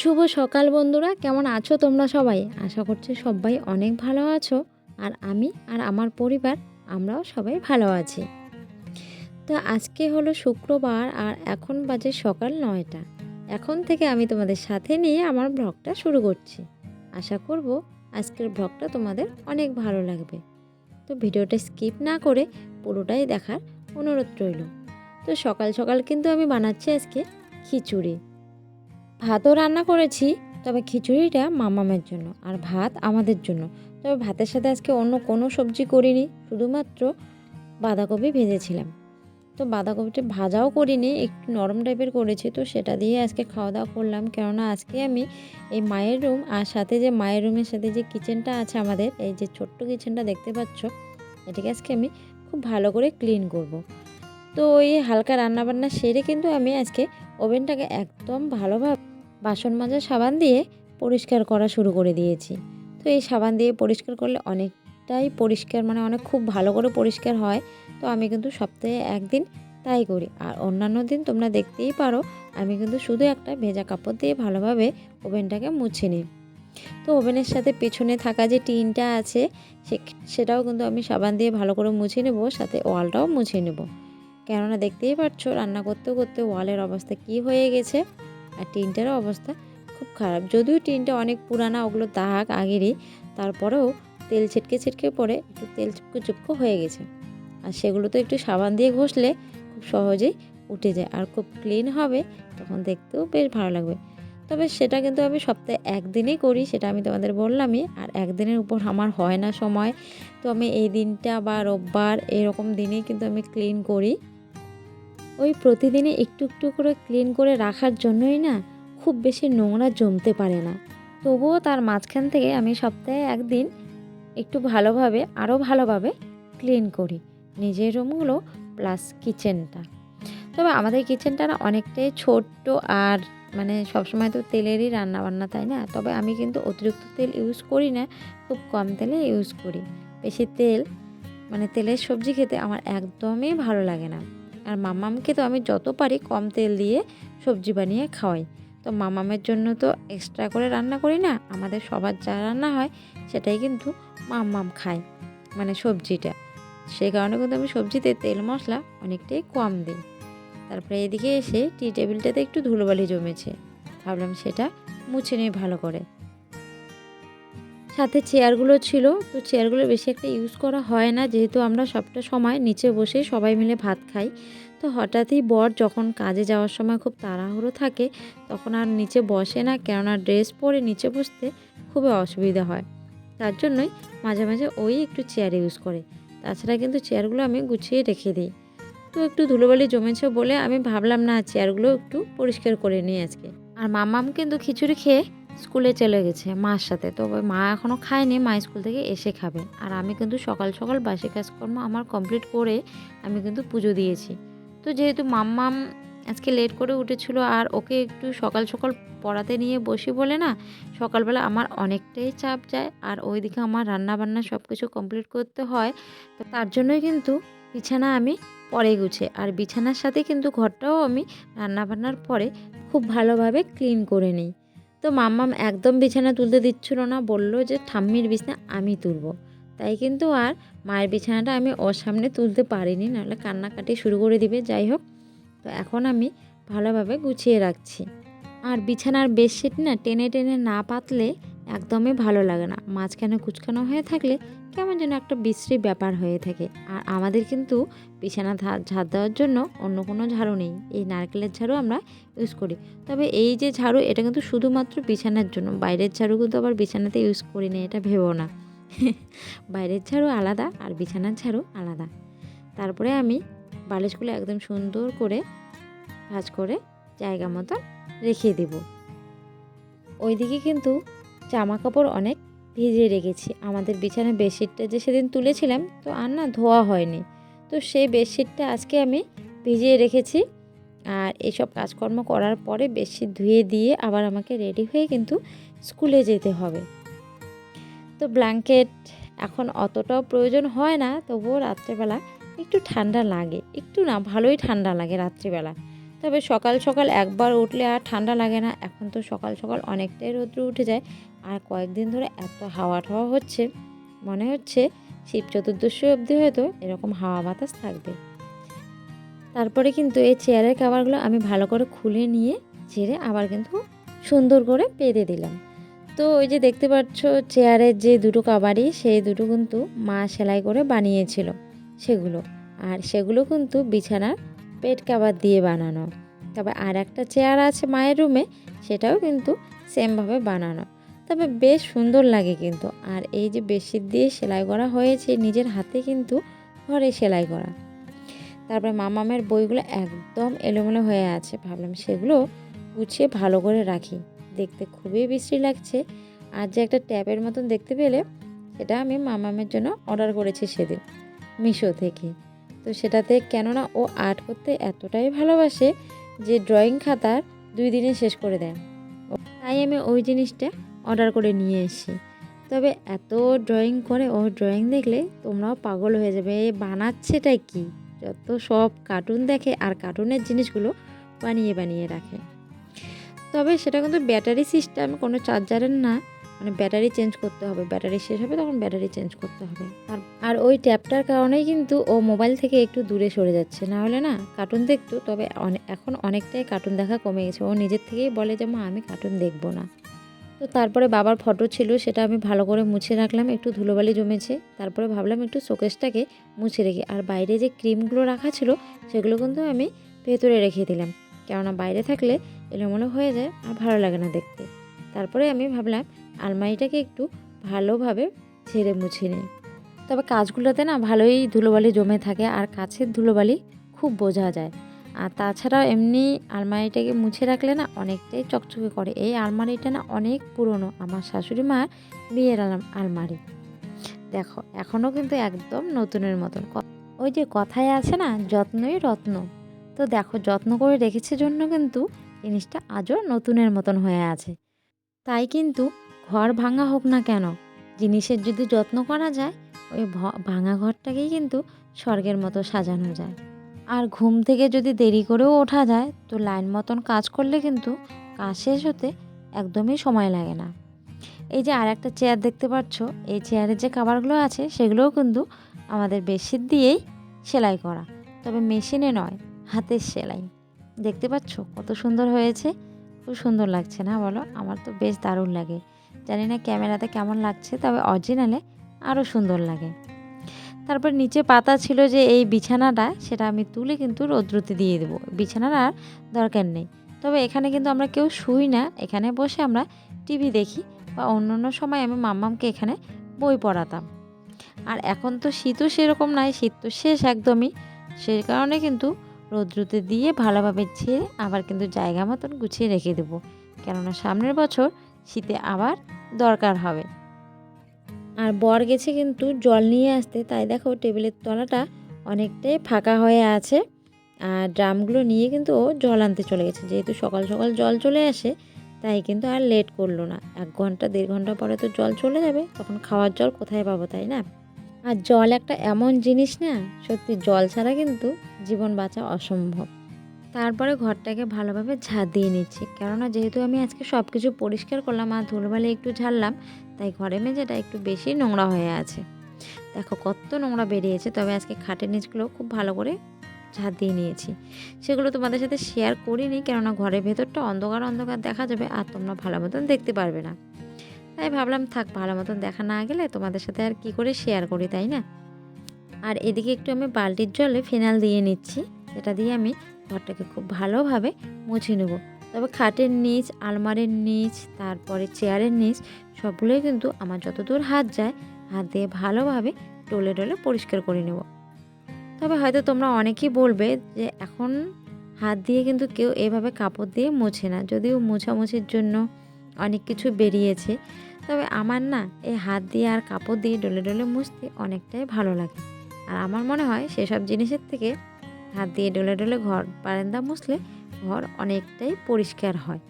শুভ সকাল বন্ধুরা, কেমন আছো তোমরা সবাই? আশা করছি সবাই অনেক ভালো আছো, আর আমি আর আমার পরিবার আমরাও সবাই ভালো আছি। তো আজকে হলো শুক্রবার আর এখন বাজে সকাল নয়টা। এখন থেকে আমি তোমাদের সাথে নিয়ে আমার ব্লগটা শুরু করছি। আশা করব আজকের ব্লগটা তোমাদের অনেক ভালো লাগবে। তো ভিডিওটা স্কিপ না করে পুরোটাই দেখার অনুরোধ রইল। তো সকাল সকাল কিন্তু আমি বানাচ্ছি আজকে খিচুড়ি। ভাতও রান্না করেছি, তবে খিচুড়িটা মামামের জন্য আর ভাত আমাদের জন্য। তবে ভাতের সাথে আজকে অন্য কোনো সবজি করিনি, শুধুমাত্র বাঁধাকপি ভেজেছিলাম। তো বাঁধাকপিটা ভাজাও করিনি, একটু নরম টাইপের করেছি, তো সেটা দিয়ে আজকে খাওয়া দাওয়া করলাম। কেননা আজকে আমি এই মায়ের রুম আর সাথে যে মায়ের রুমের সাথে যে কিচেনটা আছে আমাদের, এই যে ছোট্ট কিচেনটা দেখতে পাচ্ছ, এটাকে আজকে আমি খুব ভালো করে ক্লিন করব। তো ওই হালকা রান্নাবান্না সেরে কিন্তু আমি আজকে ওভেনটাকে একদম ভালোভাবে বাসন মাজার সাবান দিয়ে পরিষ্কার করা শুরু করে দিয়েছি। তো এই সাবান দিয়ে পরিষ্কার করলে অনেকটাই পরিষ্কার মানে অনেক খুব ভালো করে পরিষ্কার হয়। তো আমি কিন্তু সপ্তাহে একদিন তাই করি। আর অন্যান্য দিন তোমরা দেখতেই পারো, আমি কিন্তু শুধু একটা ভেজা কাপড় দিয়ে ভালোভাবে ওভেনটাকে মুছে নিই। তো ওভেনের সাথে পেছনে থাকা যে টিনটা আছে সেটাও কিন্তু আমি সাবান দিয়ে ভালো করে মুছে নেব, সাথে ওয়ালটাও মুছে নেব। কেননা দেখতেই পাচ্ছ রান্না করতে করতে ওয়ালের অবস্থা কি হয়ে গেছে। আর টিনটারও অবস্থা খুব খারাপ। যদিও টিনটা অনেক পুরানা, ওগুলো দাগ আগেরই, তারপরেও তেল ছিটকে ছিটকে পড়ে, একটু তেল চুপকো চুপকো হয়ে গেছে। আর সেগুলো তো একটু সাবান দিয়ে ঘষলে খুব সহজেই উঠে যায়। আর খুব ক্লিন হবে, তখন দেখতেও বেশ ভালো লাগবে। তবে সেটা কিন্তু আমি সপ্তাহে একদিনই করি, সেটা আমি তোমাদের বললামই। আর একদিনের উপর আমার হয় না সময়। তো আমি এই দিনটা বা রোববার এরকম দিনেই কিন্তু আমি ক্লিন করি। ওই প্রতিদিনে একটু একটু করে ক্লিন করে রাখার জন্যই না খুব বেশি নোংরা জমতে পারে না। তবুও তার মাঝখান থেকে আমি সপ্তাহে একদিন একটু ভালোভাবে আরও ভালোভাবে ক্লিন করি নিজের রুমগুলো প্লাস কিচেনটা তবে আমাদের কিচেনটা না অনেকটাই ছোট্ট আর মানে সবসময় তো তেলেরই রান্না বান্না তাই না? তবে আমি কিন্তু অতিরিক্ত তেল ইউজ করি না, খুব কম তেলে ইউজ করি। বেশি তেল মানে তেলের সবজি খেতে আমার একদমই ভালো লাগে না। আর মামামকে তো আমি যত পারি কম তেল দিয়ে সবজি বানিয়ে খাওয়াই। তো মামামের জন্য তো এক্সট্রা করে রান্না করি না, আমাদের সবার যা রান্না হয় সেটাই কিন্তু মাম্মাম খায় মানে সবজিটা। সেই কারণে কিন্তু আমি সবজিতে তেল মশলা অনেকটাই কম দিই। তারপরে এদিকে এসে টি টেবিলটাতে একটু ধুলোবালি জমেছে, ভাবলাম সেটা মুছে নিই ভালো করে। সাথে চেয়ারগুলো ছিল, তো চেয়ারগুলো বেশি একটা ইউজ করা হয় না। যেহেতু আমরা সবটা সময় নিচে বসে সবাই মিলে ভাত খাই। তো হঠাৎই বর যখন কাজে যাওয়ার সময় খুব তাড়াহুড়ো থাকে, তখন আর নিচে বসে না, কেননা ড্রেস পরে নিচে বসতে খুবই অসুবিধা হয়। তার জন্যই মাঝে মাঝে ওই একটু চেয়ার ইউজ করে। তাছাড়া কিন্তু চেয়ারগুলো আমি গুছিয়ে রেখে দিই। তো একটু ধুলোবালি জমেছে বলে আমি ভাবলাম, না, চেয়ারগুলো একটু পরিষ্কার করে নিই আজকে। আর মামাম কিন্তু খিচুড়ি খেয়ে স্কুলে চলে গেছে মার সাথে। তো মা এখনও খায়নি, মা স্কুল থেকে এসে খাবে। আর আমি কিন্তু সকাল সকাল বাসি কাজকর্ম আমার কমপ্লিট করে আমি কিন্তু পুজো দিয়েছি। তো যেহেতু মাম্মাম আজকে লেট করে উঠেছিল আর ওকে একটু সকাল সকাল পড়াতে নিয়ে বসি বলে না, সকালবেলা আমার অনেকটাই চাপ যায় আর ওইদিকে আমার রান্না বান্না সব কিছু কমপ্লিট করতে হয়। তো তার জন্যই কিন্তু বিছানা আমি পরে গুছে। আর বিছানার সাথে কিন্তু ঘরটাও আমি রান্নাবান্নার পরে খুব ভালোভাবে ক্লিন করে নিই। তো মাম্মাম একদম বিছানা তুলতে দিচ্ছিল না, বলল যে, ঠাম্মির বিছানা আমি তুলব। তাই কিন্তু আর মায়ের বিছানাটা আমি ওর সামনে তুলতে পারিনি, নাহলে কান্নাকাটি শুরু করে দিবে, যাই হোক। তো এখন আমি ভালোভাবে গুছিয়ে রাখছি। আর বিছানার বেডশিট না টেনে টেনে না পাতলে একদমই ভালো লাগে না। মাঝখানে কুচকানো হয়ে থাকলে কেমন যেন একটা বিশ্রী ব্যাপার হয়ে থাকে। আর আমাদের কিন্তু বিছানা ঝাড় দেওয়ার জন্য অন্য কোনো ঝাড়ু নেই। এই নারকেলের ঝাড়ু আমরা ইউজ করি। তবে এই যে ঝাড়ু, এটা কিন্তু শুধুমাত্র বিছানার জন্য। বাইরের ঝাড়ু কিন্তু আবার বিছানাতে ইউজ করি না, এটা ভেবো না। বাইরের ঝাড়ু আলাদা আর বিছানার ঝাড়ু আলাদা। তারপরে আমি বালিশগুলো একদম সুন্দর করে ভাজ করে জায়গা মতো রেখে দেব। ওইদিকে কিন্তু জামা কাপড় অনেক ভিজিয়ে রেখেছি। আমাদের বিছানার বেডশিটটা যে সেদিন তুলেছিলাম, তো আর না ধোয়া হয়নি। তো সেই বেডশিটটা আজকে আমি ভিজিয়ে রেখেছি। আর এসব কাজকর্ম করার পরে বেডশিট ধুয়ে দিয়ে আবার আমাকে রেডি হয়ে কিন্তু স্কুলে যেতে হবে। তো ব্ল্যাঙ্কেট এখন অতটাও প্রয়োজন হয় না, তবুও রাত্রেবেলা একটু ঠান্ডা লাগে। একটু না, ভালোই ঠান্ডা লাগে রাত্রিবেলা। তবে সকাল সকাল একবার উঠলে আর ঠান্ডা লাগে না। এখন তো সকাল সকাল অনেকটাই রৌদ্র উঠে যায়। আর কয়েকদিন ধরে এত হাওয়া টাওয়া হচ্ছে। মনে হচ্ছে শিব চতুর্দশী অবধি হয়তো এরকম হাওয়া বাতাস থাকবে। তারপরে কিন্তু এই চেয়ারের কাভারগুলো আমি ভালো করে খুলে নিয়ে ঝেড়ে আবার কিন্তু সুন্দর করে পেতে দিলাম। তো ওই যে দেখতে পাচ্ছ চেয়ারের যে দুটো কাবারই, সেই দুটো কিন্তু মা সেলাই করে বানিয়েছিল সেগুলো। আর সেগুলো কিন্তু বিছানার পেট কাবার দিয়ে বানানো। তবে আর একটা চেয়ার আছে মায়ের রুমে, সেটাও কিন্তু সেমভাবে বানানো। তবে বেশ সুন্দর লাগে কিন্তু। আর এই যে বেডশিট দিয়ে সেলাই করা হয়েছে, নিজের হাতে কিন্তু ঘরে সেলাই করা। তারপরে মামামের বইগুলো একদম এলোমেলো হয়ে আছে। ভাবলাম সেগুলো গুছিয়ে ভালো করে রাখি। দেখতে খুবই বিশ্রী লাগছে। আর যে একটা ট্যাপের মতন দেখতে পেলে, সেটা আমি মামামের জন্য অর্ডার করেছি সেদিন, মিশো থেকে। তো সেটাতে কেননা ও আর্ট করতে এতটাই ভালোবাসে যে ড্রয়িং খাতার দুই দিনে শেষ করে দেয়। তাই আমি ওই জিনিসটা অর্ডার করে নিয়ে এসেছি। তবে এত ড্রয়িং করে ও ড্রয়িং দেখলে তোমরাও পাগল হয়ে যাবে। এ বানাচ্ছেটাই কি? যত সব কার্টুন দেখে আর কার্টুনের জিনিসগুলো বানিয়ে বানিয়ে রাখে। তবে সেটা কিন্তু ব্যাটারি সিস্টেম কোনো চার্জারের না। মানে ব্যাটারি চেঞ্জ করতে হবে ব্যাটারি শেষ হবে তখন ব্যাটারি চেঞ্জ করতে হবে। আর আর ওই ট্যাপটার কারণেই কিন্তু ও মোবাইল থেকে একটু দূরে সরে যাচ্ছে। না হলে না কার্টুন দেখতো, তবে এখন অনেকটাই কার্টুন দেখা কমে গেছে। ও নিজের থেকেই বলে যে, মা, আমি কার্টুন দেখব না। তো তারপরে বাবার ফটো ছিল, সেটা আমি ভালো করে মুছে রাখলাম, একটু ধুলোবালি জমেছে। তারপরে ভাবলাম একটু শোকেসটাকে মুছে রেখে, আর বাইরে যে ক্রিমগুলো রাখা ছিল, সেগুলো কিন্তু আমি ভেতরে রেখে দিলাম। কেননা বাইরে থাকলে এলোমেলো হয়ে যায়, আর ভালো লাগে না দেখতে। তারপরে আমি ভাবলাম আলমারিটাকে একটু ভালোভাবে ছেড়ে মুছে নিই। তবে কাজগুলোতে না ভালোই ধুলোবালি জমে থাকে আর কাছের ধুলোবালি খুব বোঝা যায়। আর তাছাড়াও এমনি আলমারিটাকে মুছে রাখলে না অনেকটাই চকচকে করে। এই আলমারিটা না অনেক পুরনো, আমার শাশুড়ি মার বিয়ের আলম- আলমারি। দেখো এখনও কিন্তু একদম নতুনের মতন। ওই যে কথায় আছে না, যত্নই রত্ন। তো দেখো, যত্ন করে রেখেছে জন্য কিন্তু জিনিসটা আজও নতুনের মতন হয়ে আছে। তাই কিন্তু ঘর ভাঙা হোক না কেন, জিনিসের যদি যত্ন করা যায়, ওই ভাঙা ঘরটাকেই কিন্তু স্বর্গের মতো সাজানো যায়। আর ঘুম থেকে যদি দেরি করেও ওঠা যায়, তো লাইন মতন কাজ করলে কিন্তু কাজ শেষ হতে একদমই সময় লাগে না। এই যে আর একটা চেয়ার দেখতে পাচ্ছ, এই চেয়ারের যে কাভারগুলো আছে, সেগুলোও কিন্তু আমাদের বেডশিট দিয়েই সেলাই করা। তবে মেশিনে নয়, হাতের সেলাই। দেখতে পাচ্ছ কত সুন্দর হয়েছে? খুব সুন্দর লাগছে না বলো? আমার তো বেশ দারুণ লাগে। জানি না ক্যামেরাতে কেমন লাগছে, তবে অরিজিনালে আরও সুন্দর লাগে। তারপর নিচে পাতা ছিল যে এই বিছানাটা, সেটা আমি তুলে কিন্তু রৌদ্রতে দিয়ে দেবো। বিছানার আর দরকার নেই। তবে এখানে কিন্তু আমরা কেউ শুই না। এখানে বসে আমরা টিভি দেখি বা অন্য অন্য সময় আমি মাম্মামকে এখানে বই পড়াতাম। আর এখন তো শীতও সেরকম নাই, শীত তো শেষ একদমই। সেই কারণে কিন্তু রৌদ্রতে দিয়ে ভালোভাবে ঝেড়ে আবার কিন্তু জায়গা মতন গুছিয়ে রেখে দেবো। কেননা সামনের বছর শীতে আবার দরকার হবে। আর বর গেছে কিন্তু জল নিয়ে আসতে, তাই দেখো টেবিলের তলাটা অনেকটাই ফাঁকা হয়ে আছে। আর ড্রামগুলো নিয়ে কিন্তু ও জল আনতে চলে গেছে। যেহেতু সকাল সকাল জল চলে আসে, তাই কিন্তু আর লেট করল না। এক ঘণ্টা, দেড় ঘণ্টা পরে তো জল চলে যাবে, তখন খাওয়ার জল কোথায় পাবো, তাই না? আর জল একটা এমন জিনিস না, সত্যি জল ছাড়া কিন্তু জীবন বাঁচা অসম্ভব। তারপরে ঘরটাকে ভালোভাবে ঝাড় দিয়ে নিচ্ছি। কেননা যেহেতু আমি আজকে সব কিছু পরিষ্কার করলাম, আর ধুলোবালি একটু ঝাড়লাম, তাই ঘরে মেঝেটা একটু বেশি নোংরা হয়ে আছে। দেখো কত নোংরা বেরিয়েছে, তবে আজকে খাটের নিচগুলো খুব ভালো করে ঝাড় দিয়ে নিয়েছি। সেগুলো তোমাদের সাথে শেয়ার করিনি, কেননা ঘরের ভেতরটা অন্ধকার অন্ধকার দেখা যাবে, আর তোমরা ভালো মতন দেখতে পারবে না। তাই ভাবলাম, থাক, ভালো মতন দেখা না গেলে তোমাদের সাথে আর কি করে শেয়ার করি, তাই না? আর এদিকে একটু আমি বালতির জলে ফিনাল দিয়ে নিচ্ছি। সেটা দিয়ে আমি ঘরটাকে খুব ভালোভাবে মুছে নেব। তবে খাটের নিচ, আলমারির নিচ, তারপরে চেয়ারের নিচ, সবগুলোই কিন্তু আমার যতদূর হাত যায়, হাত দিয়ে ভালোভাবে ডলে ডলে পরিষ্কার করে নেব। তবে হয়তো তোমরা অনেকেই বলবে যে এখন হাত দিয়ে কিন্তু কেউ এভাবে কাপড় দিয়ে মোছে না, যদিও মোছামুছির জন্য অনেক কিছু বেরিয়েছে। তবে আমার না, এই হাত দিয়ে আর কাপড় দিয়ে ডলে ডলে মুছতে অনেকটাই ভালো লাগে। আর আমার মনে হয় সেসব জিনিসের থেকে হাত দিয়ে ডলে ডলে ঘর, বারান্দা মুছলে ঘর অনেকটাই পরিষ্কার হয়।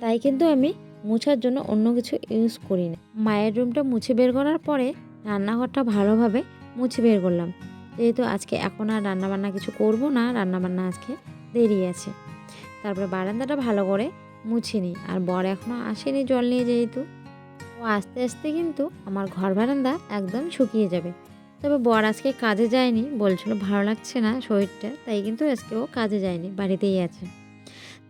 তাই কিন্তু আমি মুছার জন্য অন্য কিছু ইউজ করি না। মায়ের রুমটা মুছে বের করার পরে রান্নাঘরটা ভালোভাবে মুছে বের করলাম। যেহেতু আজকে এখন আর রান্নাবান্না কিছু করব না, রান্নাবান্না আজকে দেরি আছে। তারপরে বারান্দাটা ভালো করে মুছে নিই আর বর এখনও আসেনি জল নিয়ে যেহেতু। ও আস্তে আস্তে কিন্তু আমার ঘর বারান্দা একদম শুকিয়ে যাবে। তবে বর আজকে কাজে যায়নি। বলছিল ভালো লাগছে না শরীরটা, তাই কিন্তু আজকে ও কাজে যায়নি, বাড়িতেই আছে।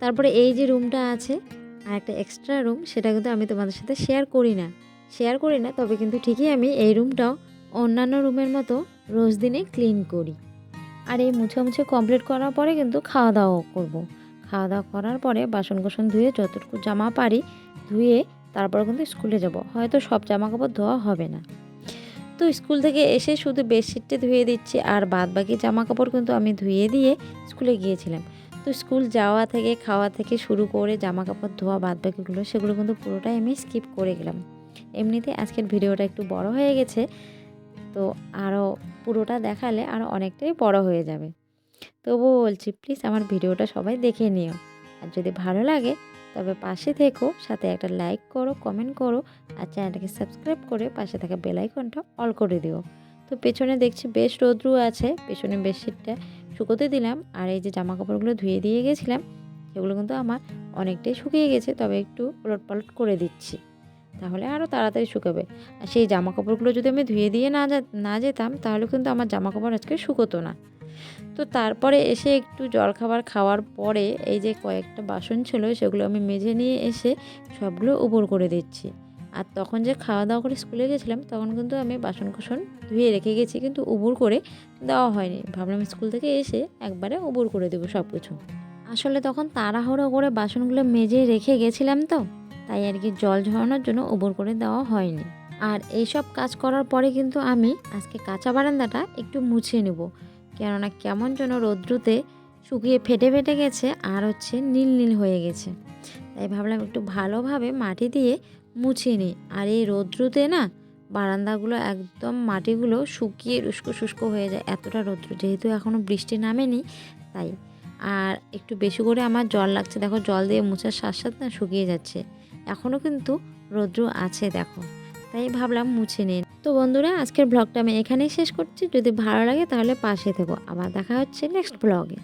তারপরে এই যে রুমটা আছে, আর একটা এক্সট্রা রুম সেটা কিন্তু আমি তোমাদের সাথে শেয়ার করি না। শেয়ার করি না, তবে কিন্তু ঠিকই আমি এই রুমটাও অন্যান্য রুমের মতো রোজ দিনে ক্লিন করি। আর এই মুছে কমপ্লিট করার পরে কিন্তু খাওয়া দাওয়া করব। খাওয়া দাওয়া করার পরে বাসন কোসন ধুয়ে যতটুকু জামা পারি ধুয়ে তারপর কিন্তু স্কুলে যাব। হয়তো সব জামা কাপড় ধোয়া হবে না। তো স্কুল থেকে এসে শুধু বেডশিটটা ধুয়ে দিচ্ছি আর বাদ বাকি জামা কাপড় কিন্তু আমি ধুয়ে দিয়ে স্কুলে গিয়েছিলাম। তো স্কুল যাওয়া থেকে খাওয়া থেকে শুরু করে জামা কাপড় ধোয়া বাদ বাকিগুলো সেগুলো কিন্তু পুরোটাই আমি স্কিপ করে গেলাম। এমনিতে আজকের ভিডিওটা একটু বড় হয়ে গেছে, তো আরও পুরোটা দেখালে আরও অনেকটাই বড় হয়ে যাবে। তবুও বলছি, প্লিজ আমার ভিডিওটা সবাই দেখে নিও। আর যদি ভালো লাগে তবে পাশে থেকো, সাথে একটা লাইক করো কমেন্ট করো, আর চ্যানেলটাকে সাবস্ক্রাইব করে পাশে থাকা বেল আইকনটা অল করে দিও। তো পেছনে দেখছি বেশ রোদ্রু আছে, পেছনে বেডশিটটা শুকোতে দিলাম, আর এই যে জামা কাপড়গুলো ধুয়ে দিয়ে গেছিলাম, সেগুলো কিন্তু আমার অনেকটাই শুকিয়ে গেছে, তবে একটু পালট করে দিচ্ছি, তাহলে আরও তাড়াতাড়ি শুকাবে। আর সেই জামা কাপড়গুলো যদি আমি ধুয়ে দিয়ে না না যেতাম, তাহলে কিন্তু আমার জামা কাপড় আজকে শুকোতো না। তো তারপরে এসে একটু জলখাবার খাওয়ার পরে এই যে কয়েকটা বাসন ছিল, সেগুলো আমি মেজে নিয়ে এসে সবগুলো উপর করে দিচ্ছি। আর তখন যে খাওয়া দাওয়া করে স্কুলে গেছিলাম, তখন কিন্তু আমি বাসন কোসন ধুয়ে রেখে গেছি, কিন্তু উবুর করে দেওয়া হয়নি। ভাবলাম স্কুল থেকে এসে একবারে উবুর করে দেবো সব কিছু আসলে তখন তাড়াহুড়ো করে বাসনগুলো মেজে রেখে গেছিলাম তো, তাই আর কি জল ঝরানোর জন্য উবর করে দেওয়া হয়নি। আর এইসব কাজ করার পরে কিন্তু আমি আজকে কাঁচা বারান্দাটা একটু মুছে নেব। কেননা কেমন যেন রৌদ্রুতে শুকিয়ে ফেটে ফেটে গেছে আর হচ্ছে নীল নীল হয়ে গেছে। তাই ভাবলাম একটু ভালোভাবে মাটি দিয়ে মুছে নিই। আর এই রৌদ্রুতে না বারান্দাগুলো একদম মাটিগুলো শুকিয়ে উস্কো শুষ্ক হয়ে যায়, এতটা রৌদ্র। যেহেতু এখনও বৃষ্টি নামেনি, তাই। আর একটু বেশি করে আমার জল লাগছে, দেখো জল দিয়ে মুছার সাথে সাথে না শুকিয়ে যাচ্ছে। এখনও কিন্তু রৌদ্র আছে, দেখো। তাই ভাবলাম মুছে নিন তো বন্ধুরা, আজকের ব্লগটা আমি এখানেই শেষ করছি। যদি ভালো লাগে তাহলে পাশে থেকো। আবার দেখা হচ্ছে নেক্সট ব্লগে